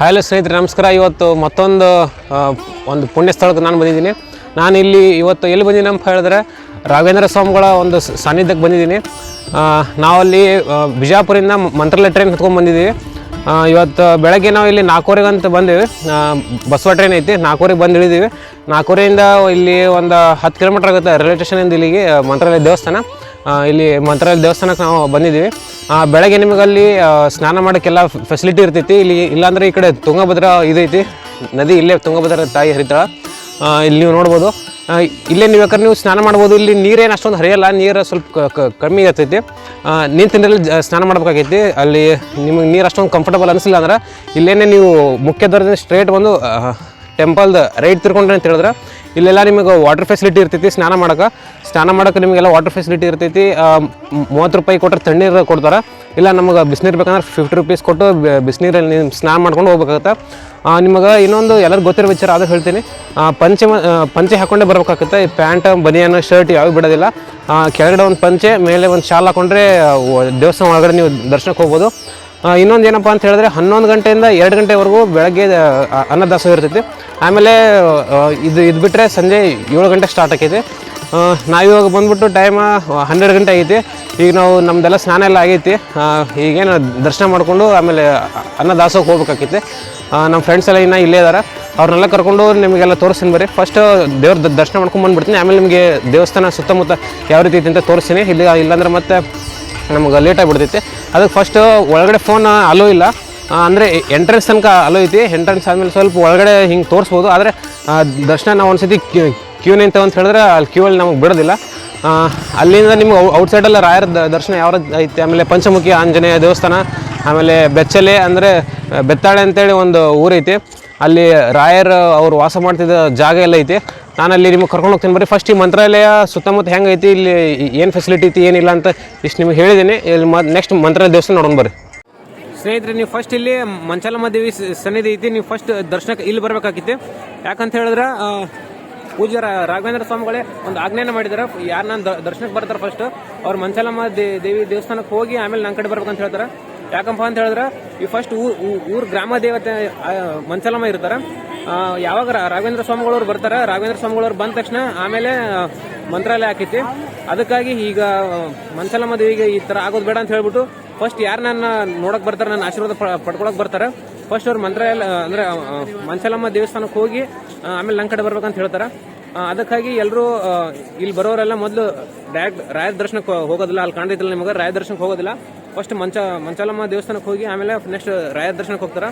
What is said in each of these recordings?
Hi ಸ್ನೇಹಿತರೆ, ನಮಸ್ಕಾರ. ಇವತ್ತು ಮತ್ತೊಂದು ಒಂದು ಪುಣ್ಯ ಸ್ಥಳಕ್ಕೆ ನಾನು ಬಂದಿದ್ದೀನಿ. ನಾನು ಇಲ್ಲಿ ಇವತ್ತು ಎಲ್ಲಿ ಬಂದಿದ್ದೀನಿ ಅಂತ ಹೇಳಿದ್ರೆ, ರಾಘವೇಂದ್ರ ಸ್ವಾಮಿಗಳ ಒಂದು ಸಾನ್ನಿಧ್ಯಕ್ಕೆ ಬಂದಿದ್ದೀನಿ. ನಾವಲ್ಲಿ ಬಿಜಾಪುರಿಂದ ಮಂತ್ರಾಲಯ ಟ್ರೈನ್ ಹತ್ಕೊಂಡು ಬಂದಿದ್ದೀವಿ. ಇವತ್ತು ಬೆಳಗ್ಗೆ ನಾವು ಇಲ್ಲಿ ನಾಲ್ಕೂವರೆಗೆ ಅಂತ ಬಂದೀವಿ. ಬಸ್ವ ಟ್ರೈನ್ ಐತಿ. ನಾಲ್ಕೂವರೆಗೆ ಬಂದು ಇಳಿದೀವಿ. ನಾಲ್ಕೂವರೆಯಿಂದ ಇಲ್ಲಿ ಒಂದು ಹತ್ತು ಕಿಲೋಮೀಟ್ರ್ ಆಗುತ್ತೆ ರೈಲ್ವೆ ಸ್ಟೇಷನಿಂದ ಇಲ್ಲಿಗೆ ಮಂತ್ರಾಲಯ ದೇವಸ್ಥಾನ. ಇಲ್ಲಿ ಮಂತ್ರಾಲಯ ದೇವಸ್ಥಾನಕ್ಕೆ ನಾವು ಬಂದಿದ್ದೀವಿ. ಬೆಳಗ್ಗೆ ನಿಮಗೆ ಅಲ್ಲಿ ಸ್ನಾನ ಮಾಡೋಕ್ಕೆಲ್ಲ ಫೆಸಿಲಿಟಿ ಇರ್ತೈತಿ. ಇಲ್ಲಿ ಇಲ್ಲಾಂದರೆ ಈ ಕಡೆ ತುಂಗಭದ್ರಾ ಇದೈತಿ. ನದಿ ಇಲ್ಲೇ ತುಂಗಭದ್ರಾ ತಾಯಿ ಹರಿತಾಳ ಇಲ್ಲಿ ನೀವು ನೋಡ್ಬೋದು. ಇಲ್ಲೇ ನೀವು ಯಾಕಂದ್ರೆ ನೀವು ಸ್ನಾನ ಮಾಡ್ಬೋದು. ಇಲ್ಲಿ ನೀರೇನು ಅಷ್ಟೊಂದು ಹರಿಯಲ್ಲ. ನೀರು ಸ್ವಲ್ಪ ಕಮ್ಮಿ ಇರ್ತೈತಿ. ನೀರು ಸ್ನಾನ ಮಾಡ್ಬೇಕಾಗೈತಿ. ಅಲ್ಲಿ ನಿಮಗೆ ನೀರು ಅಷ್ಟೊಂದು ಕಂಫರ್ಟಬಲ್ ಅನಿಸಿಲ್ಲ ಅಂದ್ರೆ ಇಲ್ಲೇನೆ ನೀವು ಮುಖ್ಯ ದ್ವಾರದಿಂದ ಸ್ಟ್ರೇಟ್ ಬಂದು ಟೆಂಪಲ್ದು ರೈಟ್ ತಿರ್ಕೊಂಡ್ರೆ ಅಂತ ಹೇಳಿದ್ರೆ ಇಲ್ಲೆಲ್ಲ ನಿಮಗೆ ವಾಟರ್ ಫೆಸಿಲಿಟಿ ಇರ್ತೈತಿ, ಸ್ನಾನ ಮಾಡೋಕೆ ಸ್ನಾನ ಮಾಡೋಕೆ ನಿಮಗೆಲ್ಲ ವಾಟರ್ ಫೆಸಿಲಿಟಿ ಇರ್ತೈತಿ ಮೂವತ್ತು ರೂಪಾಯಿ ಕೊಟ್ಟರೆ ತಣ್ಣೀರು ಕೊಡ್ತಾರೆ. ಇಲ್ಲ, ನಮಗೆ ಬಿಸಿನೀರು ಬೇಕಂದ್ರೆ ಫಿಫ್ಟಿ ರುಪೀಸ್ ಕೊಟ್ಟು ಬಿಸಿನೀರಲ್ಲಿ ನೀವು ಸ್ನಾನ ಮಾಡ್ಕೊಂಡು ಹೋಗ್ಬೇಕಾಗತ್ತೆ. ನಿಮಗೆ ಇನ್ನೊಂದು ಎಲ್ಲರೂ ಗೊತ್ತಿರೋ ವಿಚಾರ ಅದು ಹೇಳ್ತೀನಿ. ಪಂಚೆ ಪಂಚೆ ಹಾಕ್ಕೊಂಡೇ ಬರ್ಬೇಕಾಗತ್ತೆ. ಈ ಪ್ಯಾಂಟ್, ಬನಿಯನ್, ಶರ್ಟ್ ಯಾವ ಬಿಡೋದಿಲ್ಲ. ಕೆಳಗಡೆ ಒಂದು ಪಂಚೆ, ಮೇಲೆ ಒಂದು ಶಾಲ್ ಹಾಕೊಂಡ್ರೆ ದೇವಸ್ಥಾನ ಒಳಗಡೆ ನೀವು ದರ್ಶನಕ್ಕೆ ಹೋಗ್ಬೋದು. ಇನ್ನೊಂದು ಏನಪ್ಪ ಅಂತ ಹೇಳಿದ್ರೆ ಹನ್ನೊಂದು ಗಂಟೆಯಿಂದ ಎರಡು ಗಂಟೆವರೆಗೂ ಬೆಳಗ್ಗೆ ಅನ್ನದಾಸೋಹ ಇರ್ತೈತಿ. ಆಮೇಲೆ ಇದು ಇದು ಬಿಟ್ಟರೆ ಸಂಜೆ ಏಳು ಗಂಟೆ ಸ್ಟಾರ್ಟ್ ಆಗೈತಿ ಆ, ನಾವಿವಾಗ ಬಂದ್ಬಿಟ್ಟು ಟೈಮ್ ಹನ್ನೆರಡು ಗಂಟೆ ಆಗೈತಿ. ಈಗ ನಾವು ನಮ್ಮದೆಲ್ಲ ಸ್ನಾನ ಎಲ್ಲ ಆಗೈತಿ. ಈಗೇನು ದರ್ಶನ ಮಾಡಿಕೊಂಡು ಆಮೇಲೆ ಅನ್ನದಾಸೋಹಕ್ಕೆ ಹೋಗ್ಬೇಕಾಕೈತಿ. ನಮ್ಮ ಫ್ರೆಂಡ್ಸ್ ಎಲ್ಲ ಇನ್ನೂ ಇಲ್ಲೇ ಇದ್ದಾರೆ ಅವ್ರನ್ನೆಲ್ಲ ಕರ್ಕೊಂಡು ನಿಮಗೆಲ್ಲ ತೋರಿಸ್ತೀನಿ ಬರ್ರಿ. ಫಸ್ಟ್ ದೇವ್ರ ದರ್ಶನ ಮಾಡ್ಕೊಂಡು ಬಂದ್ಬಿಡ್ತೀನಿ. ಆಮೇಲೆ ನಿಮಗೆ ದೇವಸ್ಥಾನ ಸುತ್ತಮುತ್ತ ಯಾವ ರೀತಿ ಐತಿ ಅಂತ ತೋರಿಸ್ತೀನಿ. ಇಲ್ಲಿ ಇಲ್ಲಾಂದ್ರೆ ಮತ್ತೆ ನಮಗೆ ಲೇಟ್ ಆಗಿಬಿಡ್ತೈತಿ ಅದಕ್ಕೆ ಫಸ್ಟ್ ಒಳಗಡೆ ಫೋನ್ ಅಲೋ ಇಲ್ಲ. ಅಂದರೆ ಎಂಟ್ರೆನ್ಸ್ ತನಕ ಅಲೋ ಐತಿ. ಎಂಟ್ರೆನ್ಸ್ ಆದಮೇಲೆ ಸ್ವಲ್ಪ ಒಳಗಡೆ ಹಿಂಗೆ ತೋರಿಸ್ಬೋದು. ಆದರೆ ದರ್ಶನ ನಾವು ಒಂದ್ಸತಿ ಕ್ಯೂ ಕ್ಯೂ ನಿಂತ ಅಂತ ಹೇಳಿದ್ರೆ ಅಲ್ಲಿ ಕ್ಯೂ ಅಲ್ಲಿ ನಮಗೆ ಬಿಡೋದಿಲ್ಲ. ಅಲ್ಲಿಂದ ನಿಮ್ಗೆ ಔಟ್ಸೈಡಲ್ಲ ರಾಯರ ದರ್ಶನ ಯಾವ ಐತಿ? ಆಮೇಲೆ ಪಂಚಮುಖಿ, ಆಂಜನೇಯ ದೇವಸ್ಥಾನ, ಆಮೇಲೆ ಬೆಚ್ಚಲೆ ಅಂದರೆ, ಬೆತ್ತಾಳೆ ಅಂತೇಳಿ ಒಂದು ಊರೈತಿ. ಅಲ್ಲಿ ರಾಯರ್ ಅವರು ವಾಸ ಮಾಡ್ತಿದ್ದ ಜಾಗ ಎಲ್ಲ ಐತಿ. ನಾನು ಅಲ್ಲಿ ನಿಮಗೆ ಕರ್ಕೊಂಡು ಹೋಗ್ತೀನಿ. ಬರೀ ಫಸ್ಟ್ ಈ ಮಂತ್ರಾಲಯ ಸುತ್ತಮುತ್ತ ಹೆಂಗೆ ಐತಿ, ಇಲ್ಲಿ ಏನು ಫೆಸಿಲಿಟಿ ಐತಿ, ಏನಿಲ್ಲ ಅಂತ ಇಷ್ಟು ನಿಮಗೆ ಹೇಳಿದ್ದೀನಿ ಇಲ್ಲಿ ಮ ನೆಕ್ಸ್ಟ್ ಮಂತ್ರಾಲಯ ದೇವಸ್ಥಾನ ನೋಡೋಣ ಬರ್ರಿ. ಸ್ನೇಹಿತರೆ, ನೀವು ಫಸ್ಟ್ ಇಲ್ಲಿ ಮಂಚಾಲಮ್ಮ ದೇವಿ ಸನ್ನಿಧಿ ಐತಿ. ನೀವು ಫಸ್ಟ್ ದರ್ಶನಕ್ಕೆ ಇಲ್ಲಿ ಬರಬೇಕಾಗಿತ್ತು. ಯಾಕಂತ ಹೇಳಿದ್ರೆ ಪೂಜ್ಯ ರಾಘವೇಂದ್ರ ಸ್ವಾಮಿಗಳೇ ಒಂದು ಆಜ್ಞೆಯನ್ನು ಮಾಡಿದ್ದಾರೆ ಯಾರು ನಾನು ದರ್ಶನಕ್ಕೆ ಬರ್ತಾರೆ ಫಸ್ಟ್ ಅವ್ರು ಮಂಚಾಲಮ್ಮ ದೇವಿ ದೇವಸ್ಥಾನಕ್ಕೆ ಹೋಗಿ ಆಮೇಲೆ ನನ್ನ ಕಡೆ ಬರ್ಬೇಕಂತ ಹೇಳ್ತಾರೆ. ಯಾಕಪ್ಪ ಅಂತ ಹೇಳಿದ್ರೆ ಈ ಫಸ್ಟ್ ಊರ್ ಗ್ರಾಮ ದೇವತೆ ಮನ್ಸಲಮ್ಮ ಇರ್ತಾರೆ. ಯಾವಾಗ ರಾಘವೇಂದ್ರ ಸ್ವಾಮಿಗಳವ್ರು ಬರ್ತಾರೆ ರಾಘವೇಂದ್ರ ಸ್ವಾಮಿಗಳವ್ರು ಬಂದ ತಕ್ಷಣ ಆಮೇಲೆ ಮಂತ್ರಾಲಯ ಆಕೈತಿ ಅದಕ್ಕಾಗಿ ಈಗ ಮನ್ಸಲಮ್ಮ ದೇವಿಗೆ ಈ ತರ ಆಗೋದು ಬೇಡ ಅಂತ ಹೇಳ್ಬಿಟ್ಟು ಫಸ್ಟ್ ಯಾರು ನನ್ನ ನೋಡಕ್ ಬರ್ತಾರೆ ನನ್ನ ಆಶೀರ್ವಾದ ಪಡ್ಕೊಳಕ್ ಬರ್ತಾರೆ ಫಸ್ಟ್ ಅವ್ರು ಮಂತ್ರಾಲಯ ಅಂದ್ರೆ ಆ, ದೇವಸ್ಥಾನಕ್ಕೆ ಹೋಗಿ ಆಮೇಲೆ ನನ್ನ ಕಡೆ ಬರ್ಬೇಕಂತ ಹೇಳ್ತಾರೆ. ಅದಕ್ಕಾಗಿ ಎಲ್ಲರೂ ಇಲ್ಲಿ ಬರೋರೆಲ್ಲ ಮೊದಲು ಡೈರೆಕ್ಟ್ ರಾಯ ದರ್ಶನಕ್ಕೆ ಹೋಗೋದಿಲ್ಲ ಅಲ್ಲಿ ಕಾಣ್ತಿಲ್ಲ ನಿಮಗೆ ರಾಯ ದರ್ಶನಕ್ಕೆ ಹೋಗೋದಿಲ್ಲ. ಫಸ್ಟ್ ಮಂಚ ಮಂಚಾಲಮ್ಮ ದೇವಸ್ಥಾನಕ್ಕೆ ಹೋಗಿ ಆಮೇಲೆ ನೆಕ್ಸ್ಟ್ ರಾಯ ದರ್ಶನಕ್ಕೆ ಹೋಗ್ತಾರೆ.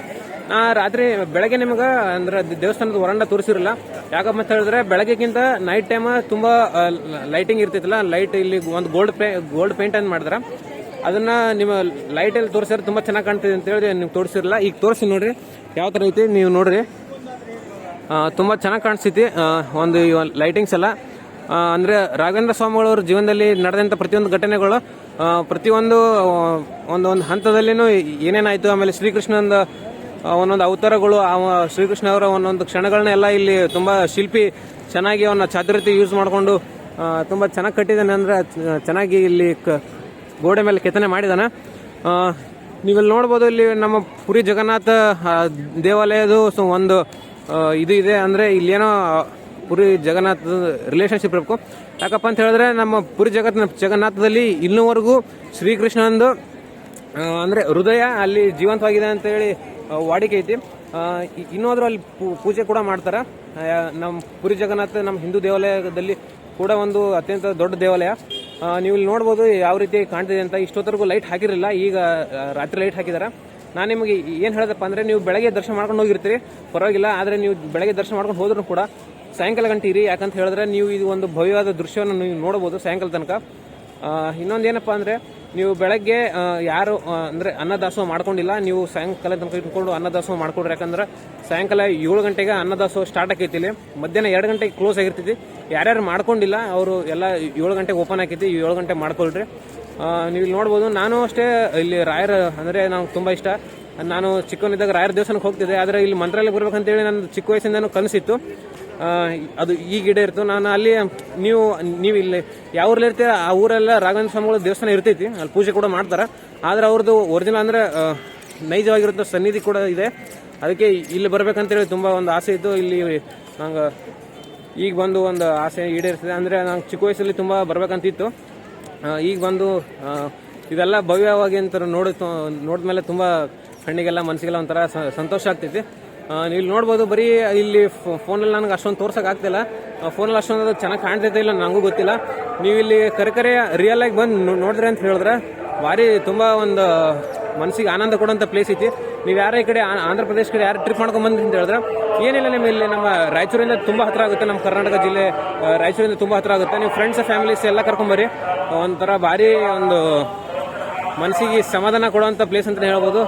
ನಾ ರಾತ್ರಿ ಬೆಳಗ್ಗೆ ನಿಮಗೆ ಅಂದ್ರೆ ದೇವಸ್ಥಾನದ ಹೊರಂಡ ತೋರಿಸಿರಲ್ಲ. ಯಾಕಪ್ಪ ಅಂತ ಹೇಳಿದ್ರೆ ಬೆಳಗ್ಗೆಗಿಂತ ನೈಟ್ ಟೈಮ್ ತುಂಬಾ ಲೈಟಿಂಗ್ ಇರ್ತಿತ್ತಲ್ಲ ಲೈಟ್ ಇಲ್ಲಿ ಒಂದು ಗೋಲ್ಡ್ ಗೋಲ್ಡ್ ಪೇಂಟ್ ಅಂತ ಮಾಡಿದ್ರೆ. ಅದನ್ನ ನಿಮ್ಮ ಲೈಟ್ ಅಲ್ಲಿ ತೋರಿಸಿದ್ರೆ ತುಂಬಾ ಚೆನ್ನಾಗಿ ಕಾಣ್ತಿದೆ ಅಂತ ಹೇಳಿ ನಿಮ್ಗೆ ತೋರಿಸಿರಲ್ಲ. ಈಗ ತೋರಿಸಿ ನೋಡ್ರಿ. ಯಾವ ತರ ಐತಿ ನೀವು ನೋಡ್ರಿ. ತುಂಬ ಚೆನ್ನಾಗಿ ಕಾಣಿಸ್ತೈತಿ ಒಂದು ಲೈಟಿಂಗ್ಸ್ ಎಲ್ಲ. ಅಂದ್ರೆ ರಾಘವೇಂದ್ರ ಸ್ವಾಮಿಗಳವ್ರ ಜೀವನದಲ್ಲಿ ನಡೆದಂತ ಪ್ರತಿಯೊಂದು ಘಟನೆಗಳು ಪ್ರತಿಯೊಂದು ಒಂದೊಂದು ಹಂತದಲ್ಲಿನೂ ಏನೇನಾಯಿತು? ಆಮೇಲೆ ಶ್ರೀಕೃಷ್ಣನ ಒಂದೊಂದು ಅವತಾರಗಳು, ಆ ಶ್ರೀಕೃಷ್ಣ ಅವರ ಒಂದೊಂದು ಕ್ಷಣಗಳನ್ನ ಎಲ್ಲ ಇಲ್ಲಿ ತುಂಬಾ ಶಿಲ್ಪಿ ಚೆನ್ನಾಗಿ ಅವನ್ನ ಚಾತುರ್ಯತೆ ಯೂಸ್ ಮಾಡಿಕೊಂಡು ತುಂಬಾ ಚೆನ್ನಾಗಿ ಕಟ್ಟಿದ್ದಾನೆ ಅಂದ್ರೆ ಚೆನ್ನಾಗಿ ಇಲ್ಲಿ ಗೋಡೆ ಮೇಲೆ ಕೆತ್ತನೆ ಮಾಡಿದಾನೆ. ನೀವು ನೀವಿಲ್ಲಿ ನೋಡ್ಬೋದು ಇಲ್ಲಿ ನಮ್ಮ ಪುರಿ ಜಗನ್ನಾಥ ದೇವಾಲಯದ ಒಂದು ಇದು ಇದೆ ಅಂದ್ರೆ ಇಲ್ಲೇನೋ ಪುರಿ ಜಗನ್ನಾಥದ ರಿಲೇಶನ್ಶಿಪ್ ಇರಬೇಕು. ಯಾಕಪ್ಪ ಅಂತ ಹೇಳಿದ್ರೆ ನಮ್ಮ ಪುರಿ ಜಗತ್ ಜಗನ್ನಾಥದಲ್ಲಿ ಇನ್ನೂವರೆಗೂ ಶ್ರೀಕೃಷ್ಣನಂದು ಅಂದರೆ ಹೃದಯ ಅಲ್ಲಿ ಜೀವಂತವಾಗಿದೆ ಅಂತ ಹೇಳಿ ವಾಡಿಕೆ ಐತಿ. ಇನ್ನೂ ಅಲ್ಲಿ ಪೂಜೆ ಕೂಡ ಮಾಡ್ತಾರ. ನಮ್ಮ ಪುರಿ ಜಗನ್ನಾಥ ನಮ್ಮ ಹಿಂದೂ ದೇವಾಲಯದಲ್ಲಿ ಕೂಡ ಒಂದು ಅತ್ಯಂತ ದೊಡ್ಡ ದೇವಾಲಯ. ನೀವು ಇಲ್ಲಿ ನೋಡ್ಬೋದು ಯಾವ ರೀತಿ ಕಾಣ್ತಿದೆ ಅಂತ. ಇಷ್ಟೊತ್ತರೆಗೂ ಲೈಟ್ ಹಾಕಿರಲಿಲ್ಲ. ಈಗ ರಾತ್ರಿ ಲೈಟ್ ಹಾಕಿದಾರ ನಾನು ನಿಮಗೆ ಏನು ಹೇಳದಪ್ಪ ಅಂದ್ರೆ ನೀವು ಬೆಳಗ್ಗೆ ದರ್ಶನ ಮಾಡ್ಕೊಂಡು ಹೋಗಿರ್ತೀರಿ. ಪರವಾಗಿಲ್ಲ. ಆದರೆ ನೀವು ಬೆಳಗ್ಗೆ ದರ್ಶನ ಮಾಡ್ಕೊಂಡು ಹೋದ್ರೂ ಕೂಡ ಸಾಯಂಕಾಲ ಗಂಟೆ ಇರಿ, ಯಾಕಂತ ಹೇಳಿದ್ರೆ ನೀವು ಇದು ಒಂದು ಭವ್ಯವಾದ ದೃಶ್ಯವನ್ನು ನೀವು ನೋಡಬಹುದು ಸಾಯಂಕಾಲ ತನಕ. ಇನ್ನೊಂದು ಏನಪ್ಪ ಅಂದ್ರೆ, ನೀವು ಬೆಳಗ್ಗೆ ಯಾರು ಅಂದರೆ ಅನ್ನದಾಸೋಹ ಮಾಡ್ಕೊಂಡಿಲ್ಲ, ನೀವು ಸಾಯಂಕಾಲ ತನಕ ಇಟ್ಕೊಂಡು ಅನ್ನದಾಸೋಹ ಮಾಡ್ಕೊಡ್ರಿ. ಯಾಕಂದ್ರೆ ಸಾಯಂಕಾಲ ಏಳು ಗಂಟೆಗೆ ಅನ್ನದಾಸೋಹ ಸ್ಟಾರ್ಟ್ ಆಕೈತಿ ಇಲ್ಲಿ. ಮಧ್ಯಾಹ್ನ ಎರಡು ಗಂಟೆಗೆ ಕ್ಲೋಸ್ ಆಗಿರ್ತೈತಿ. ಯಾರ್ಯಾರು ಮಾಡ್ಕೊಂಡಿಲ್ಲ, ಅವರು ಎಲ್ಲ ಏಳು ಗಂಟೆಗೆ ಓಪನ್ ಆಕೈತಿ ಏಳು ಗಂಟೆ ಮಾಡ್ಕೊಳ್ರಿ. ನೀವು ಇಲ್ಲಿ ನೋಡ್ಬೋದು, ನಾನು ಅಷ್ಟೇ ಇಲ್ಲಿ ರಾಯರ, ಅಂದ್ರೆ ನಂಗೆ ತುಂಬಾ ಇಷ್ಟ. ನಾನು ಚಿಕ್ಕವನಿದ್ದಾಗ ರಾಯರ ದೇವಸ್ಥಾನಕ್ಕೆ ಹೋಗ್ತಿದ್ದೆ, ಆದರೆ ಇಲ್ಲಿ ಮಂತ್ರಾಲಯ ಬರ್ಬೇಕಂತೇಳಿ ನನ್ನ ಚಿಕ್ಕ ವಯಸ್ಸಿಂದನೂ ಕನಸಿತ್ತು. ಅದು ಈ ಗಿಡ ಇರ್ತು ನಾನು ಅಲ್ಲಿ, ನೀವು ನೀವು ಇಲ್ಲಿ ಯಾವ ಊರಲ್ಲಿ ಇರ್ತೀರ, ಆ ಊರೆಲ್ಲ ರಾಘವೇಂದ್ರ ಸ್ವಾಮಿಗಳ ದೇವಸ್ಥಾನ ಇರ್ತೈತಿ. ಅಲ್ಲಿ ಪೂಜೆ ಕೂಡ ಮಾಡ್ತಾರೆ. ಆದ್ರೆ ಅವ್ರದ್ದು ಒರಿಜಿನಲ್ ಅಂದ್ರೆ ನೈಜವಾಗಿರುವಂಥ ಸನ್ನಿಧಿ ಕೂಡ ಇದೆ. ಅದಕ್ಕೆ ಇಲ್ಲಿ ಬರ್ಬೇಕಂತೇಳಿ ತುಂಬ ಒಂದು ಆಸೆ ಇತ್ತು. ಇಲ್ಲಿ ನಂಗೆ ಈಗ ಬಂದು ಒಂದು ಆಸೆ ಈಡೇರಿಸಿದೆ. ಅಂದರೆ ನಂಗೆ ಚಿಕ್ಕ ವಯಸ್ಸಲ್ಲಿ ತುಂಬ ಬರ್ಬೇಕಂತಿತ್ತು ಈಗ ಬಂದು ಇದೆಲ್ಲ ಭವ್ಯವಾಗಿ ಅಂತ ನೋಡಿ ನೋಡಿದ್ಮೇಲೆ ತುಂಬ ಕಣ್ಣಿಗೆಲ್ಲ, ಮನಸ್ಸಿಗೆಲ್ಲ ಒಂಥರ ಸಂತೋಷ ಆಗ್ತೈತಿ. ಇಲ್ಲಿ ನೋಡ್ಬೋದು, ಬರೀ ಇಲ್ಲಿ ಫೋನಲ್ಲಿ ನನಗೆ ಅಷ್ಟೊಂದು ತೋರ್ಸಕ್ ಆಗ್ತಿಲ್ಲ. ಫೋನಲ್ಲಿ ಅಷ್ಟೊಂದು ಚೆನ್ನಾಗಿ ಕಾಣ್ತೈತೆ ಇಲ್ಲ ನನಗೂ ಗೊತ್ತಿಲ್ಲ. ನೀವು ಇಲ್ಲಿ ಕರೆ ಕರೆ ರಿಯಲ್ ಆಗಿ ಬಂದು ನೋಡಿದ್ರೆ ಅಂತ ಹೇಳಿದ್ರೆ, ಭಾರಿ ತುಂಬ ಒಂದು ಮನಸ್ಸಿಗೆ ಆನಂದ ಕೊಡೋಂಥ ಪ್ಲೇಸ್ ಐತಿ. ನೀವು ಯಾರ ಈ ಕಡೆ ಆಂಧ್ರ ಪ್ರದೇಶ ಕಡೆ ಯಾರು ಟ್ರಿಪ್ ಮಾಡ್ಕೊಂಡು ಅಂತ ಹೇಳಿದ್ರೆ, ಏನಿಲ್ಲ ನಿಮ್ಮ ಇಲ್ಲಿ ನಮ್ಮ ರಾಯಚೂರಿಂದ ತುಂಬ ಹತ್ರ ಆಗುತ್ತೆ, ನಮ್ಮ ಕರ್ನಾಟಕ ಜಿಲ್ಲೆ ರಾಯಚೂರಿಂದ ತುಂಬ ಹತ್ರ ಆಗುತ್ತೆ. ನೀವು ಫ್ರೆಂಡ್ಸ್ ಫ್ಯಾಮಿಲೀಸ್ ಎಲ್ಲ ಕರ್ಕೊಂಬರಿ ಒಂಥರ ಭಾರಿ ಒಂದು ಮನಸ್ಸಿಗೆ ಸಮಾಧಾನ ಕೊಡುವಂಥ ಪ್ಲೇಸ್ ಅಂತಲೇ ಹೇಳ್ಬೋದು.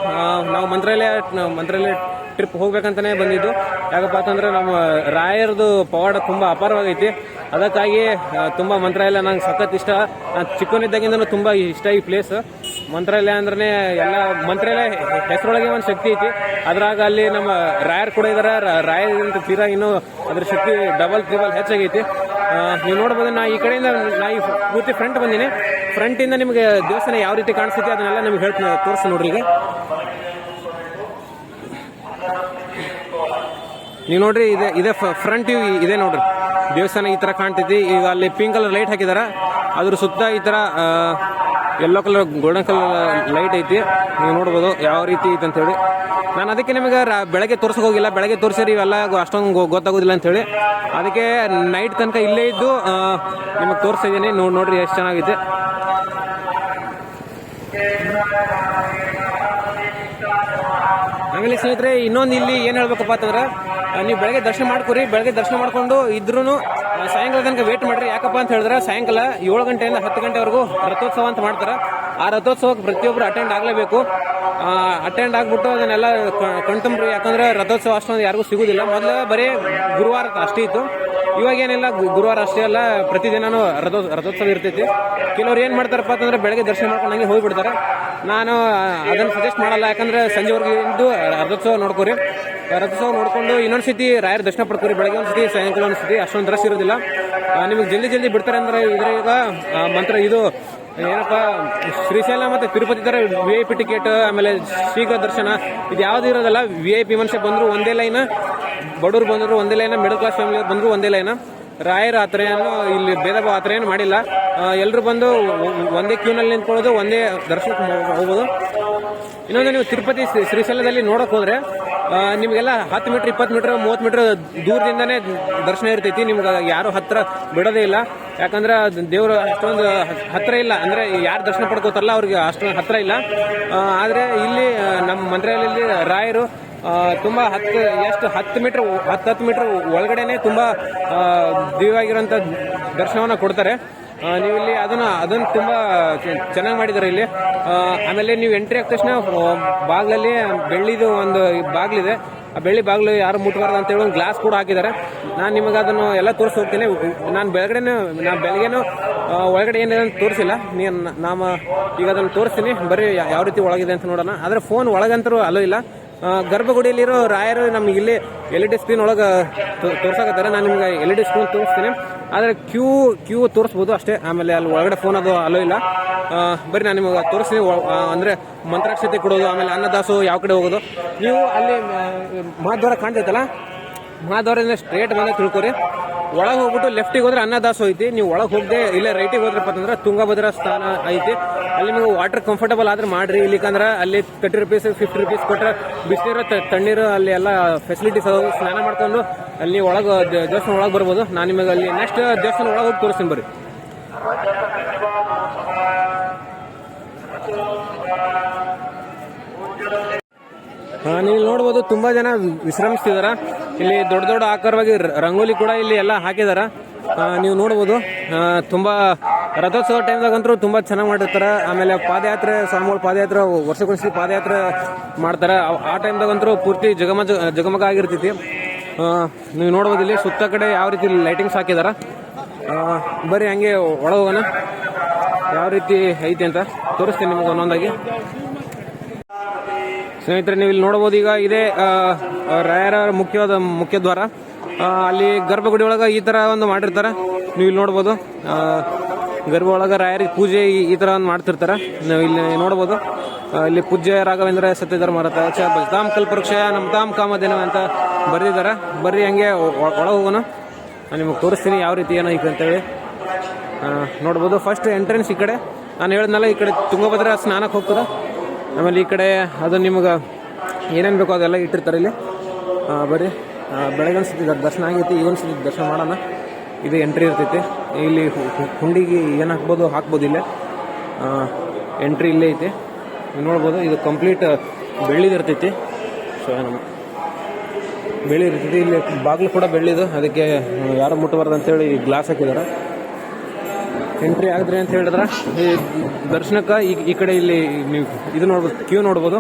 ನಾವು ಮಂತ್ರಾಲಯ ಮಂತ್ರಾಲಯ ಟ್ರಿಪ್ ಹೋಗ್ಬೇಕಂತಾನೆ ಬಂದಿದ್ದು. ಯಾಕಪ್ಪ ಅಂತಂದ್ರೆ ನಮ್ಮ ರಾಯರದು ಪವಾಡ ತುಂಬ ಅಪಾರವಾಗೈತಿ. ಅದಕ್ಕಾಗಿ ತುಂಬಾ ಮಂತ್ರಾಲಯ ನಂಗೆ ಸಖತ್ ಇಷ್ಟ. ನಾನು ತುಂಬಾ ಇಷ್ಟ ಈ ಪ್ಲೇಸ್ ಮಂತ್ರಾಲಯ ಅಂದ್ರೆ ಎಲ್ಲ, ಮಂತ್ರಾಲಯ ಹೆಸರೊಳಗೆ ಒಂದು ಶಕ್ತಿ ಐತಿ. ಅದ್ರಾಗ ಅಲ್ಲಿ ನಮ್ಮ ರಾಯರ್ ಕೂಡ ಇದಾರೆ. ರಾಯರ್ ತೀರಾ ಇನ್ನೂ ಅದ್ರ ಶಕ್ತಿ ಡಬಲ್ ತ್ರಿಬಲ್ ಹೆಚ್ಚಾಗೈತಿ. ನೀವು ನೋಡ್ಬೋದು, ನಾ ಈ ಕಡೆಯಿಂದ, ನಾ ಈ ಪೂರ್ತಿ ಫ್ರಂಟ್ ಬಂದೀನಿ. ಫ್ರಂಟಿಂದ ನಿಮಗೆ ದೇವಸ್ಥಾನ ಯಾವ ರೀತಿ ಕಾಣಿಸ್ತೈತಿ ಅದನ್ನೆಲ್ಲ ನಿಮ್ಗೆ ಹೇಳ್ತೀನಿ ತೋರಿಸಿ ನೋಡ್ರಿ ಈಗ. ನೀವು ನೋಡ್ರಿ, ಇದೆ ಇದೆ ಫ್ರಂಟ್ ವ್ಯೂ ಇದೆ ನೋಡ್ರಿ. ದೇವಸ್ಥಾನ ಈ ತರ ಕಾಣ್ತೈತಿ. ಈಗ ಅಲ್ಲಿ ಪಿಂಕ್ ಕಲರ್ ಲೈಟ್ ಹಾಕಿದಾರ. ಅದ್ರ ಸುತ್ತ ಈ ತರ yellow colour golden colour light ಐತಿ. ನೀವು ನೋಡ್ಬೋದು ಯಾವ ರೀತಿ ಐತೆ ಅಂತ ಹೇಳಿ ನಾನು ಅದಕ್ಕೆ ನಿಮಗೆ ರಾ- ಬೆಳಗ್ಗೆ ತೋರ್ಸಕ್ಕೆ ಹೋಗಿಲ್ಲ. ಬೆಳಗ್ಗೆ ತೋರಿಸಿರಿ, ಇವೆಲ್ಲ ಅಷ್ಟೊಂದು ಗೊತ್ತಾಗೋದಿಲ್ಲ ಅಂತ ಹೇಳಿ ಅದಕ್ಕೆ ನೈಟ್ ತನಕ ಇಲ್ಲೇ ಇದ್ದು ನಿಮಗೆ ತೋರಿಸಿದ್ದೀನಿ ನೋಡಿ ನೋಡ್ರಿ, ಎಷ್ಟು ಚೆನ್ನಾಗಿದೆ ಸ್ನೇಹಿತರೆ, ಇನ್ನೊಂದು ಇಲ್ಲಿ ಏನ್ ಹೇಳ್ಬೇಕಪ್ಪ ಅಂತಂದ್ರೆ ನೀವು ಬೆಳಗ್ಗೆ ದರ್ಶನ ಮಾಡ್ಕೊರಿ, ಬೆಳಗ್ಗೆ ದರ್ಶನ ಮಾಡ್ಕೊಂಡು ಇದ್ರೂ ಸಾಯಂಕಾಲ ತನಕ ವೇಟ್ ಮಾಡ್ರಿ. ಯಾಕಪ್ಪ ಅಂತ ಹೇಳಿದ್ರೆ, ಸಾಯಂಕಾಲ ಏಳು ಗಂಟೆಯಿಂದ ಹತ್ತು ಗಂಟೆವರೆಗೂ ರಥೋತ್ಸವ ಅಂತ ಮಾಡ್ತಾರೆ. ಆ ರಥೋತ್ಸವಕ್ಕೆ ಪ್ರತಿಯೊಬ್ಬರು ಅಟೆಂಡ್ ಆಗಲೇಬೇಕು. ಅಟೆಂಡ್ ಆಗ್ಬಿಟ್ಟು ಅದನ್ನೆಲ್ಲ ಕಣ್ತುಂಬ್ರಿ. ಯಾಕಂದ್ರೆ ರಥೋತ್ಸವ ಅಷ್ಟೊಂದು ಯಾರಿಗೂ ಸಿಗುದಿಲ್ಲ. ಮೊದಲ ಬರೀ ಗುರುವಾರ ಅಷ್ಟೇ ಇತ್ತು. ಇವಾಗ ಏನಿಲ್ಲ ಗುರುವಾರ ಅಷ್ಟೇ ಅಲ್ಲ, ಪ್ರತಿದಿನನೂ ರಥೋ ರಥೋತ್ಸವ ಇರ್ತೈತಿ. ಕೆಲವ್ರು ಏನು ಮಾಡ್ತಾರಪ್ಪ ಅಂತಂದ್ರೆ ಬೆಳಗ್ಗೆ ದರ್ಶನ ಮಾಡ್ಕೊಂಡು ಹಂಗೆ ಹೋಗ್ಬಿಡ್ತಾರೆ. ನಾನು ಅದನ್ನು ಸಜೆಸ್ಟ್ ಮಾಡಲ್ಲ, ಯಾಕಂದ್ರೆ ಸಂಜೆವರೆಗೆ ಇದ್ದು ರಥೋತ್ಸವ ನೋಡ್ಕೊರಿ. ರಥೋತ್ಸವ ನೋಡ್ಕೊಂಡು ಇನ್ನೊಂದ್ಸತಿ ರಾಯರ ದರ್ಶನ ಪಡ್ಕೊರಿ, ಬೆಳಗ್ಗೆ ಒಂದ್ಸತಿ ಸಾಯಂಕಾಲ ಒಂದ್ಸತಿ ಅಷ್ಟೊಂದು ರಶ್ ಇರೋದಿಲ್ಲ. ನಿಮಗೆ ಜಲ್ದಿ ಜಲ್ದಿ ಬಿಡ್ತಾರೆ ಅಂದ್ರೆ ಇದ್ರ ಈಗ ಮಂತ್ರ ಇದು, ಏನಪ್ಪ, ಶ್ರೀಶೈಲ ಮತ್ತೆ ತಿರುಪತಿ ತರ ವಿ ಐ ಪಿ ಟಿಕೆಟ್ ಆಮೇಲೆ ಶೀಘ್ರ ದರ್ಶನ ಇದು ಯಾವ್ದು ಇರೋದಲ್ಲ ವಿ ಐ ಪಿ ಮನುಷ್ಯ ಬಂದ್ರು ಒಂದೇ ಲೈನ್ ಬಡವ್ರು ಬಂದ್ರು ಒಂದೇ ಲೈನ ಮಿಡಲ್ ಕ್ಲಾಸ್ ಫ್ಯಾಮಿಲಿ ಬಂದ್ರು ಒಂದೇ ಲೈನ ರಾಯರ ಆ ಇಲ್ಲಿ ಭೇದ ಭಾವ ಮಾಡಿಲ್ಲ. ಎಲ್ಲರೂ ಬಂದು ಒಂದೇ ಕ್ಯೂನಲ್ಲಿ ನಿಂತ್ಕೊಳ್ಳೋದು, ಒಂದೇ ದರ್ಶನಕ್ಕೆ ಹೋಗೋದು. ಇನ್ನೊಂದು ನೀವು ತಿರುಪತಿ ಶ್ರೀ- ಶ್ರೀಶೈಲದಲ್ಲಿ ನೋಡೋಕೆ ಹೋದರೆ ನಿಮಗೆಲ್ಲ ಹತ್ತು ಮೀಟರ್, ಇಪ್ಪತ್ತು ಮೀಟರ್, ಮೂವತ್ತು ಮೀಟರ್ ದೂರದಿಂದನೇ ದರ್ಶನ ಇರ್ತೈತಿ. ನಿಮ್ಗೆ ಯಾರು ಹತ್ತಿರ ಬಿಡೋದೇ ಇಲ್ಲ. ಯಾಕಂದ್ರೆ ದೇವರು ಅಷ್ಟೊಂದು ಹತ್ತಿರ ಇಲ್ಲ. ಅಂದರೆ ಯಾರು ದರ್ಶನ ಪಡ್ಕೋತಾರಲ್ಲ, ಅವ್ರಿಗೆ ಅಷ್ಟೊಂದು ಹತ್ತಿರ ಇಲ್ಲ. ಆದರೆ ಇಲ್ಲಿ ನಮ್ಮ ಮಂತ್ರಾಲಯದಲ್ಲಿ ರಾಯರು ತುಂಬಾ ಹತ್ತು ಎಷ್ಟು ಹತ್ತು ಮೀಟರ್ ಹತ್ತು ಹತ್ತು ಮೀಟರ್ ಒಳಗಡೆನೆ ತುಂಬಾ ಆ, ದಿವ್ಯವಾಗಿರುವಂತ ದರ್ಶನವನ್ನ ಕೊಡ್ತಾರೆ. ನೀವಿಲ್ಲಿ ನೀವು ಇಲ್ಲಿ ಅದನ್ನ ಅದನ್ನ ತುಂಬಾ ಚೆನ್ನಾಗಿ ಮಾಡಿದ್ದಾರೆ ಇಲ್ಲಿ. ಆಮೇಲೆ ನೀವು ಎಂಟ್ರಿ ಆದ ತಕ್ಷಣ ಬಾಗ್ಲಲ್ಲಿ ಬೆಳ್ಳಿದು ಒಂದು ಬಾಗ್ಲಿದೆ. ಆ ಬೆಳ್ಳಿ ಬಾಗ್ಲು ಯಾರು ಮುಟ್ಬಾರ್ದು ಅಂತ ಹೇಳಿ ಒಂದು ಗ್ಲಾಸ್ ಕೂಡ ಹಾಕಿದ್ದಾರೆ. ನಾನು ನಿಮಗೆ ಅದನ್ನು ಎಲ್ಲ ತೋರಿಸಿ ಹೋಗ್ತೀನಿ. ನಾನು ಬೆಳಗಡೆನೂ ನಾನು ಬೆಳಗ್ಗೆನೂ ಒಳಗಡೆ ಏನಿದೆ ಅಂತ ತೋರಿಸಿಲ್ಲ. ನೀನು ನಾಮ ಈಗ ಅದನ್ನು ತೋರಿಸ್ತೀನಿ. ಬರೀ ಯಾವ ರೀತಿ ಒಳಗಿದೆ ಅಂತ ನೋಡೋಣ. ಆದರೆ ಫೋನ್ ಒಳಗಂತರೂ ಅಲ್ಲೂ ಇಲ್ಲ. ಗರ್ಭಗುಡಿಯಲ್ಲಿರೋ ರಾಯರು ನಮ್ಗೆ ಇಲ್ಲಿ ಎಲ್ ಇ ಡಿ ಸ್ಕ್ರೀನ್ ಒಳಗೆ ತೋರ್ಸಕತ್ತಾರೆ. ನಾನು ನಿಮ್ಗೆ ಎಲ್ ಇ ಡಿ ಸ್ಕ್ರೀನ್ ತೋರಿಸ್ತೀನಿ. ಆದರೆ ಕ್ಯೂ ಕ್ಯೂ ತೋರಿಸ್ಬೋದು ಅಷ್ಟೇ. ಆಮೇಲೆ ಅಲ್ಲಿ ಒಳಗಡೆ ಫೋನ್ ಅದು ಅಲ್ಲೋ ಇಲ್ಲ. ಬರೀ ನಾನು ನಿಮಗೆ ತೋರಿಸ್ತೀನಿ. ಅಂದರೆ ಮಂತ್ರಾಕ್ಷತೆ ಕೊಡೋದು, ಆಮೇಲೆ ಅನ್ನದಾಸು ಯಾವ ಕಡೆ ಹೋಗೋದು. ನೀವು ಅಲ್ಲಿ ಮಹಾದ್ವಾರ ಕಾಣ್ತೈತಲ್ಲ? ಮಹಾದ್ವಾರದಿಂದ ಸ್ಟ್ರೇಟ್ ಬಂದ ತಿಳ್ಕೊರಿ. ಒಳಗೆ ಹೋಗ್ಬಿಟ್ಟು ಲೆಫ್ಟಿಗೆ ಹೋದ್ರೆ ಅನ್ನದಾಸು ಐತಿ. ನೀವು ಒಳಗೆ ಹೋಗದೆ ಇಲ್ಲೇ ರೈಟಿಗೆ ಹೋದ್ರಪ್ಪ ಅಂತಂದ್ರೆ ತುಂಗಭದ್ರಾ ಸ್ಥಾನ ಐತಿ. ಅಲ್ಲಿ ನಿಮಗೆ ವಾಟರ್ ಕಂಫರ್ಟಬಲ್ ಆದ್ರೆ ಮಾಡ್ರಿ. ಇಲ್ಲಿಕಂದ್ರೆ ಅಲ್ಲಿ ತರ್ಟಿ ರುಪೀಸ್ ಫಿಫ್ಟಿ ರುಪೀಸ್ ಕೊಟ್ಟರೆ ಬಿಸಿನೀರು ತಣ್ಣೀರು, ಅಲ್ಲಿ ಎಲ್ಲ ಫೆಸಿಲಿಟೀಸ್ ಅದಾವೆ. ಸ್ನಾನ ಮಾಡ್ಕೊಂಡು ಅಲ್ಲಿ ಒಳಗೆ ದೇವಸ್ಥಾನ ಒಳಗೆ ಬರ್ಬೋದು. ನಾನು ನಿಮಗೆ ಅಲ್ಲಿ ನೆಕ್ಸ್ಟ್ ದೇವಸ್ಥಾನ ಒಳಗೆ ಹೋಗಿ ತೋರಿಸ್ತೀನಿ ಬರ್ರಿ. ನೀವು ನೋಡ್ಬೋದು ತುಂಬಾ ಜನ ವಿಶ್ರಮಿಸ್ತಿದಾರ. ಇಲ್ಲಿ ದೊಡ್ಡ ದೊಡ್ಡ ಆಕಾರವಾಗಿ ರಂಗೋಲಿ ಕೂಡ ಇಲ್ಲಿ ಎಲ್ಲ ಹಾಕಿದಾರ. ನೀವು ನೋಡ್ಬೋದು ಆ, ತುಂಬಾ ರಥೋತ್ಸವ ಟೈಮ್ದಾಗಂತೂ ತುಂಬಾ ಚೆನ್ನಾಗಿ ಮಾಡಿರ್ತಾರೆ. ಆಮೇಲೆ ಪಾದಯಾತ್ರೆ ಸ್ವಾಮಿಗಳು ಪಾದಯಾತ್ರೆ ವರ್ಷಕ್ಕೊಂದ್ಸಲಿ ಪಾದಯಾತ್ರೆ ಮಾಡ್ತಾರೆ. ಆ- ಟೈಮ್ದಾಗಂತೂ ಪೂರ್ತಿ ಜಗಮ ಜಗಮಗ ಆಗಿರ್ತೈತಿ. ನೀವು ನೋಡ್ಬೋದು ಇಲ್ಲಿ ಸುತ್ತ ಕಡೆ ಯಾವ ರೀತಿ ಲೈಟಿಂಗ್ಸ್ ಹಾಕಿದಾರ. ಬರೀ ಹಂಗೆ ಒಳಗೋಗೋಣ ಯಾವ ರೀತಿ ಐತಿ ಅಂತ ತೋರಿಸ್ತೀನಿ ನಿಮಗೆ ಒಂದೊಂದಾಗಿ. ಸ್ನೇಹಿತರೆ ನೀವು ಇಲ್ಲಿ ನೋಡಬಹುದು ಈಗ ಇದೇ ರಾಯರ ಮುಖ್ಯವಾದ ಮುಖ್ಯ ದ್ವಾರ. ಅಲ್ಲಿ ಗರ್ಭಗುಡಿ ಒಳಗ ಈ ತರ ಒಂದು ಮಾಡಿರ್ತಾರೆ. ನೀವು ಇಲ್ಲಿ ನೋಡ್ಬೋದು ಗರ್ಭ ಒಳಗ ರಾಯರಿಗೆ ಪೂಜೆ ಈ- ತರ ಒಂದು ಮಾಡ್ತಿರ್ತಾರೆ. ನೀವು ಇಲ್ಲಿ ನೋಡ್ಬೋದು ಆ, ಇಲ್ಲಿ ಪೂಜ್ಯ ರಾಘವೇಂದ್ರ ಸತ್ಯಧರ್ಮ ಮಾರತ ಬಜತಾಮ್ ನಮ್ಮ ತಾಮ್ ಕಾಮಧೇನ ಅಂತ ಬರೆದಿದ್ದಾರೆ. ಬರ್ರಿ ಹಂಗೆ ಒಳಗೆ ಹೋಗೋಣ. ನಾನು ನಿಮಗೆ ತೋರಿಸ್ತೀನಿ ಯಾವ ರೀತಿ ಏನೋ ಈಗ ಅಂತೇಳಿ ನೋಡ್ಬೋದು ಫಸ್ಟ್ ಎಂಟ್ರೆನ್ಸ್ ಈ ಕಡೆ. ನಾನು ಹೇಳಿದ್ನಲ್ಲ ಈ ಕಡೆ ತುಂಗಭದ್ರ ಸ್ನಾನಕ್ಕೆ ಹೋಗ್ತದೆ. ಆಮೇಲೆ ಈ ಕಡೆ ಅದು ನಿಮ್ಗೆ ಏನೇನು ಬೇಕೋ ಅದೆಲ್ಲ ಇಟ್ಟಿರ್ತಾರೆ ಇಲ್ಲಿ. ಬರೀ ಒಂದು ಬೆಳಗ್ಗೆ ಅನ್ಸತಿ ದರ್ಶನ ಆಗೈತಿ. ಈಗ ಸತಿ ದರ್ಶನ ಮಾಡೋಣ. ಇದು ಎಂಟ್ರಿ ಇರ್ತೈತಿ. ಇಲ್ಲಿ ಹುಂಡಿಗೆ ಏನು ಹಾಕ್ಬೋದು ಹಾಕ್ಬೋದು ಇಲ್ಲೇ. ಎಂಟ್ರಿ ಇಲ್ಲೇ ಐತಿ. ನೋಡ್ಬೋದು, ಇದು ಕಂಪ್ಲೀಟ್ ಬೆಳ್ಳಿದು ಇರ್ತೈತಿ. ಸೊ ನಮ್ಮ ಬೆಳ್ಳಿ ಇರ್ತೈತಿ. ಇಲ್ಲಿ ಬಾಗಿಲು ಕೂಡ ಬೆಳ್ಳಿದು. ಅದಕ್ಕೆ, ಯಾರು ಮುಟ್ಟಬಾರ್ದು ಅಂತೇಳಿ ಗ್ಲಾಸ್ ಹಾಕಿದ್ದಾರೆ. ಎಂಟ್ರಿ ಆಗಿದ್ರಿ ಅಂತ ಹೇಳಿದ್ರೆ. ಈ ದರ್ಶನಕ್ಕೆ ಈ ಈ ಕಡೆ ಇಲ್ಲಿ ನೀವು ಇದು ನೋಡ್ಬೋದು, ಕ್ಯೂ ನೋಡ್ಬೋದು.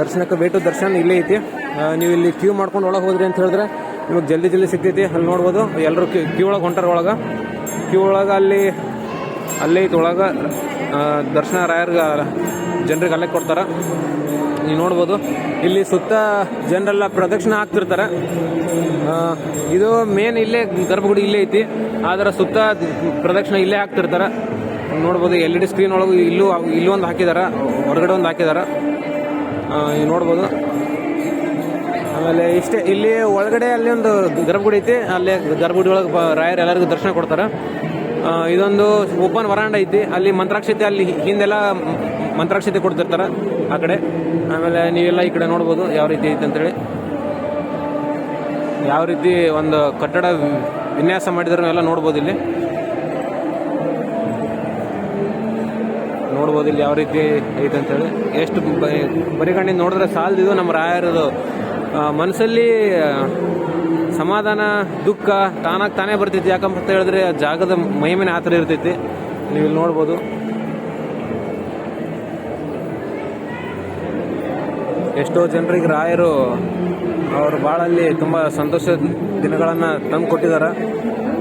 ದರ್ಶನಕ್ಕೆ ಬೇಟು ದರ್ಶನ ಇಲ್ಲೇ ಐತಿ. ನೀವು ಇಲ್ಲಿ ಕ್ಯೂ ಮಾಡ್ಕೊಂಡು ಒಳಗೆ ಹೋದ್ರಿ ಅಂತ ಹೇಳಿದ್ರೆ ನಿಮಗೆ ಜಲ್ದಿ ಜಲ್ದಿ ಸಿಗ್ತೈತಿ. ಅಲ್ಲಿ ನೋಡ್ಬೋದು ಎಲ್ಲರೂ ಕ್ಯೂ ಒಳಗೆ ಹೊಂಟಾರ ಒಳಗೆ. ಕ್ಯೂ ಒಳಗೆ ಅಲ್ಲಿ, ಅಲ್ಲೇ ಐತಿ ಒಳಗೆ ದರ್ಶನ ರಾಯರ್ಗೆ ಜನರಿಗೆ ಅಲ್ಲೇ ಕೊಡ್ತಾರೆ. ನೀವು ನೋಡ್ಬೋದು. ಇಲ್ಲಿ ಸುತ್ತ ಜನರೆಲ್ಲ ಪ್ರದಕ್ಷಿಣೆ ಹಾಕ್ತಿರ್ತಾರೆ. ಇದು ಮೇನ್ ಇಲ್ಲೇ ಗರ್ಭಗುಡಿ ಇಲ್ಲೇ ಐತಿ. ಆದ್ರೆ ಸುತ್ತ ಪ್ರದಕ್ಷಿಣೆ ಇಲ್ಲೇ ಹಾಕ್ತಿರ್ತಾರೆ. ನೋಡ್ಬೋದು ಎಲ್ ಇ ಡಿ ಸ್ಕ್ರೀನ್ ಒಳಗೂ ಇಲ್ಲೂ ಇಲ್ಲೂ ಒಂದು ಹಾಕಿದ್ದಾರೆ ಹೊರಗಡೆ ಒಂದು ಹಾಕಿದ್ದಾರೆ ನೋಡ್ಬೋದು. ಆಮೇಲೆ ಇಷ್ಟೇ, ಇಲ್ಲಿ ಒಳಗಡೆ ಅಲ್ಲಿ ಒಂದು ಗರ್ಭಗುಡಿ ಐತಿ. ಅಲ್ಲಿ ಗರ್ಭಗುಡಿ ಒಳಗೆ ರಾಯರ್ ಎಲ್ಲರಿಗೂ ದರ್ಶನ ಕೊಡ್ತಾರೆ. ಇದೊಂದು ಓಪನ್ ವರಾಂಡ ಐತಿ. ಅಲ್ಲಿ ಮಂತ್ರಾಕ್ಷತೆ ಅಲ್ಲಿ ಹಿಂದೆಲ್ಲ ಮಂತ್ರಾಕ್ಷತೆ ಕೊಡ್ತಿರ್ತಾರೆ ಆ ಕಡೆ. ಆಮೇಲೆ ನೀವೆಲ್ಲ ಈ ಕಡೆ ನೋಡ್ಬೋದು ಯಾವ ರೀತಿ ಐತೆ ಅಂತೇಳಿ. ಯಾವ ರೀತಿ ಒಂದು ಕಟ್ಟಡ ವಿನ್ಯಾಸ ಮಾಡಿದ್ರು ಎಲ್ಲ ನೋಡ್ಬೋದು ಇಲ್ಲಿ. ನೋಡ್ಬೋದು ಇಲ್ಲಿ ಯಾವ ರೀತಿ ಐತೆ ಅಂತೇಳಿ. ಎಷ್ಟು ಬರಿಗಣ್ಣಿಂದ ನೋಡಿದ್ರೆ ಸಾಲದಿದು ನಮ್ಮ ರಾಯರದು ಮನಸ್ಸಲ್ಲಿ ಸಮಾಧಾನ, ದುಃಖ ತಾನಾಗಿ ತಾನೇ ಬರ್ತೈತಿ ಯಾಕಂತ ಹೇಳಿದ್ರೆ ಜಾಗದ ಮಹಿಮೆನೇ ಆ ಥರ ಇರ್ತೈತಿ. ನೀವು ಇಲ್ಲಿ ನೋಡ್ಬೋದು. ಎಷ್ಟೋ ಜನರಿಗೆ ರಾಯರು ಅವರು ಬಾಳಲ್ಲಿ ತುಂಬ ಸಂತೋಷದ ದಿನಗಳನ್ನು ತಂದು ಕೊಟ್ಟಿದ್ದಾರೆ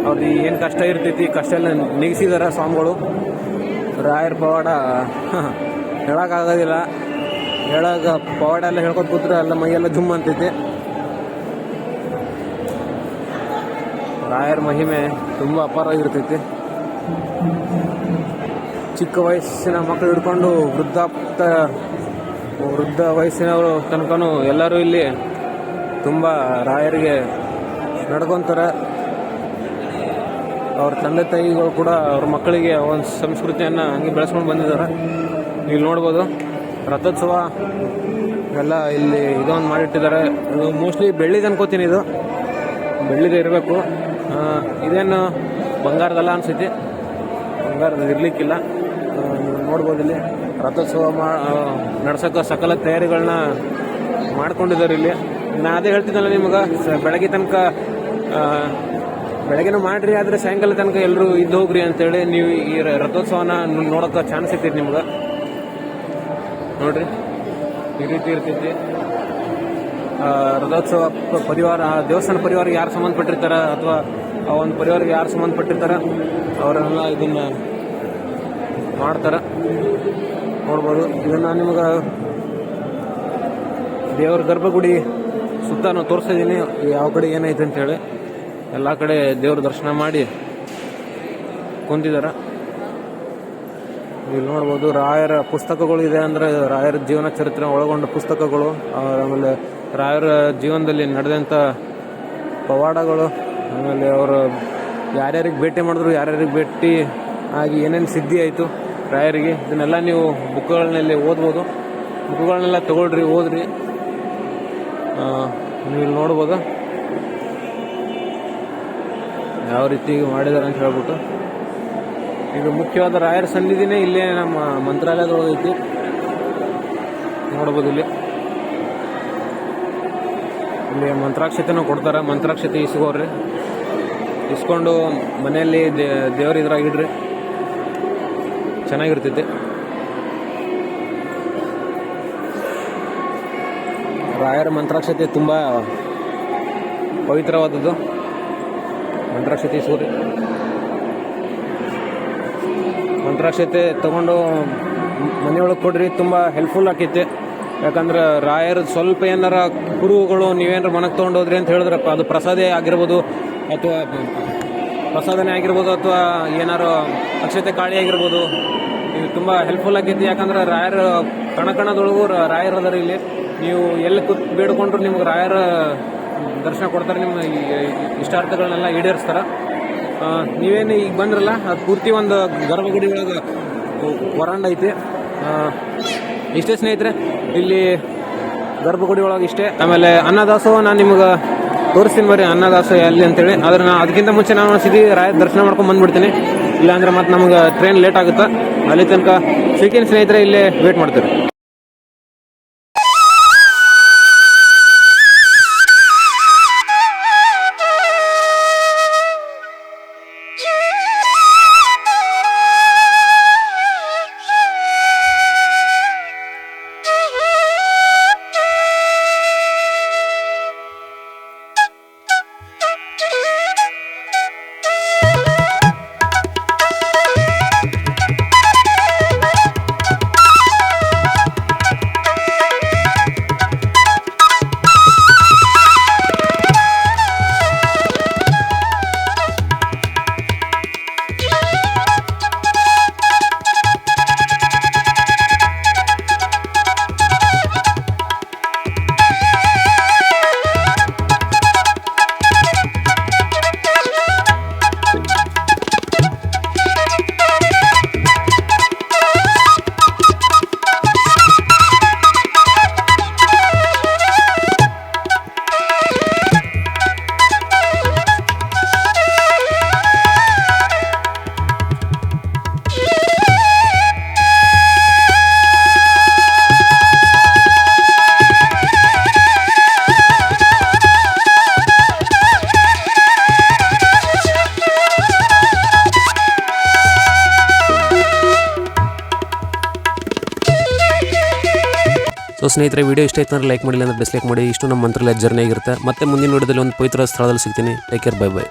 ಅವ್ರಿಗೆ ಏನು ಕಷ್ಟ ಇರ್ತೈತಿ ಕಷ್ಟ ಎಲ್ಲ ನೀಗಿಸಿದ್ದಾರೆ ಸ್ವಾಮಿಗಳು. ರಾಯರ ಪವಾಡ ಹೇಳೋಕ್ಕಾಗೋದಿಲ್ಲ ಹೇಳಾಗ ಪವಾಡ ಎಲ್ಲ ಹೇಳ್ಕೊತ ಕೂತ್ರೆ ಎಲ್ಲ ಮೈಯೆಲ್ಲ ಜುಮ್ ಅಂತೈತಿ. ರಾಯರ ಮಹಿಮೆ ತುಂಬ ಅಪಾರವಾಗಿರ್ತೈತಿ. ಚಿಕ್ಕ ವಯಸ್ಸಿನ ಮಕ್ಕಳು ಹಿಡ್ಕೊಂಡು ವೃದ್ಧಾಪ್ತ ವೃದ್ಧ ವಯಸ್ಸಿನವರು ತನಕನೂ ಎಲ್ಲರೂ ಇಲ್ಲಿ ತುಂಬ ರಾಯರಿಗೆ ನಡ್ಕೊತಾರೆ. ಅವ್ರ ತಂದೆ ತಾಯಿಗಳು ಕೂಡ ಅವ್ರ ಮಕ್ಕಳಿಗೆ ಒಂದು ಸಂಸ್ಕೃತಿಯನ್ನು ಹಂಗೆ ಬೆಳೆಸ್ಕೊಂಡು ಬಂದಿದ್ದಾರೆ. ಇಲ್ಲಿ ನೋಡ್ಬೋದು, ರಥೋತ್ಸವ ಎಲ್ಲ ಇಲ್ಲಿ ಇದೊಂದು ಮಾಡಿಟ್ಟಿದ್ದಾರೆ. ಇದು ಮೋಸ್ಟ್ಲಿ ಬೆಳ್ಳಿದು ಅನ್ಕೋತೀನಿ ಇದು. ಬೆಳ್ಳಿದೆ ಇರಬೇಕು. ಇದೇನು ಬಂಗಾರದಲ್ಲ ಅನಿಸೈತಿ ಬಂಗಾರದ ಇರಲಿಕ್ಕಿಲ್ಲ ನೋಡ್ಬೋದು ಇಲ್ಲಿ. ರಥೋತ್ಸವ ಮಾ ನಡ್ಸೋಕೆ ಸಕಲ ತಯಾರಿಗಳನ್ನ ಮಾಡ್ಕೊಂಡಿದ್ದಾರೆ ಇಲ್ಲಿ. ನಾ ಅದೇ ಹೇಳ್ತಿದ್ದಲ್ಲ ನಿಮಗೆ ಬೆಳಗ್ಗೆ ತನಕ ಬೆಳಗ್ಗೆನೂ ಮಾಡ್ರಿ, ಆದರೆ ಸಾಯಂಕಾಲ ತನಕ ಎಲ್ಲರೂ ಇದ್ದು ಹೋಗ್ರಿ ಅಂತೇಳಿ ನೀವು ಈ ರಥೋತ್ಸವನ ನೋಡೋಕೆ ಚಾನ್ಸ್ ಸಿಗ್ತೈತಿ ನಿಮ್ಗೆ. ನೋಡ್ರಿ, ಈ ರೀತಿ ಇರ್ತೈತಿ. ರಥೋತ್ಸವ ಪರಿವಾರ ದೇವಸ್ಥಾನ ಪರಿವಾರ ಯಾರು ಸಂಬಂಧಪಟ್ಟಿರ್ತಾರ ಅಥವಾ ಆ ಒಂದು ಪರಿವಾರಕ್ಕೆ ಯಾರು ಸಂಬಂಧಪಟ್ಟಿರ್ತಾರ, ಅವರೆಲ್ಲ ಇದನ್ನ ಮಾಡ್ತಾರೆ. ನೋಡ್ಬೋದು. ಇದನ್ನು ನಿಮ್ಗೆ ದೇವ್ರ ಗರ್ಭಗುಡಿ ಸುತ್ತ ನಾನು ತೋರಿಸ್ತಿದ್ದೀನಿ ಯಾವ ಕಡೆ ಏನೈತೆ ಅಂತೇಳಿ ಎಲ್ಲ ಕಡೆ ದೇವ್ರ ದರ್ಶನ ಮಾಡಿ ಕುಂತಿದ್ದಾರೆ ಇಲ್ಲಿ ನೋಡ್ಬೋದು ರಾಯರ ಪುಸ್ತಕಗಳು ಇದೆ ಅಂದರೆ ರಾಯರ ಜೀವನ ಚರಿತ್ರೆ ಒಳಗೊಂಡ ಪುಸ್ತಕಗಳು, ಆಮೇಲೆ ರಾಯರ ಜೀವನದಲ್ಲಿ ನಡೆದಂಥ ಪವಾಡಗಳು, ಆಮೇಲೆ ಅವರು ಯಾರ್ಯಾರಿಗೆ ಭೇಟಿ ಮಾಡಿದ್ರು, ಯಾರ್ಯಾರಿಗೆ ಭೇಟಿ ಆಗಿ ಏನೇನು ಸಿದ್ಧಿ ಆಯಿತು ರಾಯರಿಗೆ, ಇದನ್ನೆಲ್ಲ ನೀವು ಬುಕ್ಗಳನ್ನೆಲ್ಲ ಓದ್ಬೋದು. ಬುಕ್ಗಳನ್ನೆಲ್ಲ ತಗೊಳ್ರಿ, ಓದ್ರಿ. ನೀವು ಇಲ್ಲಿ ನೋಡ್ಬೋದು. ಯಾವ ರೀತಿ ಮಾಡಿದ್ದಾರೆ ಅಂತ ಹೇಳ್ಬಿಟ್ಟು. ಇದು ಮುಖ್ಯವಾದ ರಾಯರ ಸನ್ನಿಧಿನೇ ಇಲ್ಲೇ ನಮ್ಮ ಮಂತ್ರಾಲಯದೊಳಗೆ ಐತಿ. ನೋಡ್ಬೋದು ಇಲ್ಲಿ. ಇಲ್ಲಿ ಮಂತ್ರಾಕ್ಷತೆನೂ ಕೊಡ್ತಾರೆ. ಮಂತ್ರಾಕ್ಷತೆ ಇಸ್ಕೋರಿ ಇಸ್ಕೊಂಡು ಮನೆಯಲ್ಲಿ ದೇವ್ರ ಇದ್ರಾಗ ಇಡ್ರಿ. ಚೆನ್ನಾಗಿರ್ತೈತಿ ರಾಯರ ಮಂತ್ರಾಕ್ಷತೆ ತುಂಬ ಪವಿತ್ರವಾದದ್ದು. ಮಂತ್ರಾಕ್ಷತೆ ಸೂರ್ಯ. ಮಂತ್ರಾಕ್ಷತೆ ತಗೊಂಡು ಮನೆಯೊಳಗೆ ಕೊಡ್ರಿ, ತುಂಬ ಹೆಲ್ಪ್ಫುಲ್ ಆಕೈತೆ. ಯಾಕಂದ್ರೆ ರಾಯರ ಸ್ವಲ್ಪ ಏನಾರ ಕುರುಗಳು ನೀವೇನಾರ ಮನಕ್ಕೆ ತೊಗೊಂಡೋದ್ರಿ ಅಂತ ಹೇಳಿದ್ರಪ್ಪ, ಅದು ಪ್ರಸಾದೇ ಆಗಿರ್ಬೋದು, ಅಥವಾ ಪ್ರಸಾದನೇ ಆಗಿರ್ಬೋದು ಅಥವಾ ಏನಾರು ಅಕ್ಷತೆ ಕಾಳಿ ಆಗಿರ್ಬೋದು. ಇದು ತುಂಬ ಹೆಲ್ಪ್ಫುಲ್ ಆಗೈತಿ. ಯಾಕಂದ್ರೆ ರಾಯರ ಕಣ ಕಣದೊಳಗೂ ರ- ರಾಯರ್ ಅದಾರ ಇಲ್ಲಿ. ನೀವು ಎಲ್ಲಿ ಕೂತ್, ಬೇಡ್ಕೊಂಡ್ರು ನಿಮ್ಗೆ ರಾಯರ ದರ್ಶನ ಕೊಡ್ತಾರೆ, ನಿಮ್ಮ ಇಷ್ಟಾರ್ಥಗಳನ್ನೆಲ್ಲ ಈಡೇರಿಸ್ತಾರೆ. ನೀವೇನು ಈಗ ಬಂದ್ರಲ್ಲ, ಅದು ಪೂರ್ತಿ ಒಂದು ಗರ್ಭಗುಡಿ ಒಳಗೆ ವರಾಂಡ ಐತಿ ಇಷ್ಟೇ ಸ್ನೇಹಿತರೆ, ಇಲ್ಲಿ ಗರ್ಭಗುಡಿ ಒಳಗೆ ಇಷ್ಟೇ. ಆಮೇಲೆ ಅನ್ನದಾಸೋಹ ನಾನು ನಿಮ್ಗೆ ತೋರಿಸ್ತೀನಿ ಬರ್ರಿ ಅನ್ನದಾಸೋ ಎಲ್ಲಿ ಅಂತೇಳಿ. ಆದ್ರೆ ನಾ ಅದಕ್ಕಿಂತ ಮುಂಚೆ ನಾನು ಸಿದ್ಧಿ ರಾಯ ದರ್ಶನ ಮಾಡ್ಕೊಂಡು ಬಂದ್ಬಿಡ್ತೀನಿ. ಇಲ್ಲಾಂದ್ರೆ ಮತ್ತೆ ನಮ್ಗೆ ಟ್ರೈನ್ ಲೇಟ್ ಆಗುತ್ತೆ? ಅಲ್ಲಿ ತನಕ ಸಿಕ್ಕಿನ ಸ್ನೇಹಿತರೆ ಇಲ್ಲೇ ವೇಟ್ ಮಾಡ್ತಾರೆ. ಸ್ನೇಹಿತರೆ ವಿಡಿಯೋ ಇಷ್ಟ ಆಯ್ತು ಲೈಕ್ ಮಾಡಿಲ್ಲ ಅಂದ್ರೆ ಡಿಸ್ಲೈಕ್ ಮಾಡಿ. ಇಷ್ಟು ನಮ್ಮ ಜರ್ನಿ ಆಗಿರುತ್ತೆ. ಮತ್ತೆ ಮುಂದಿನ ವಿಡಿಯೋದಲ್ಲಿ ಒಂದು ಪವಿತ್ರ ಸ್ಥಳದಲ್ಲಿ ಸಿಗ್ತೀನಿ. Take care bye bye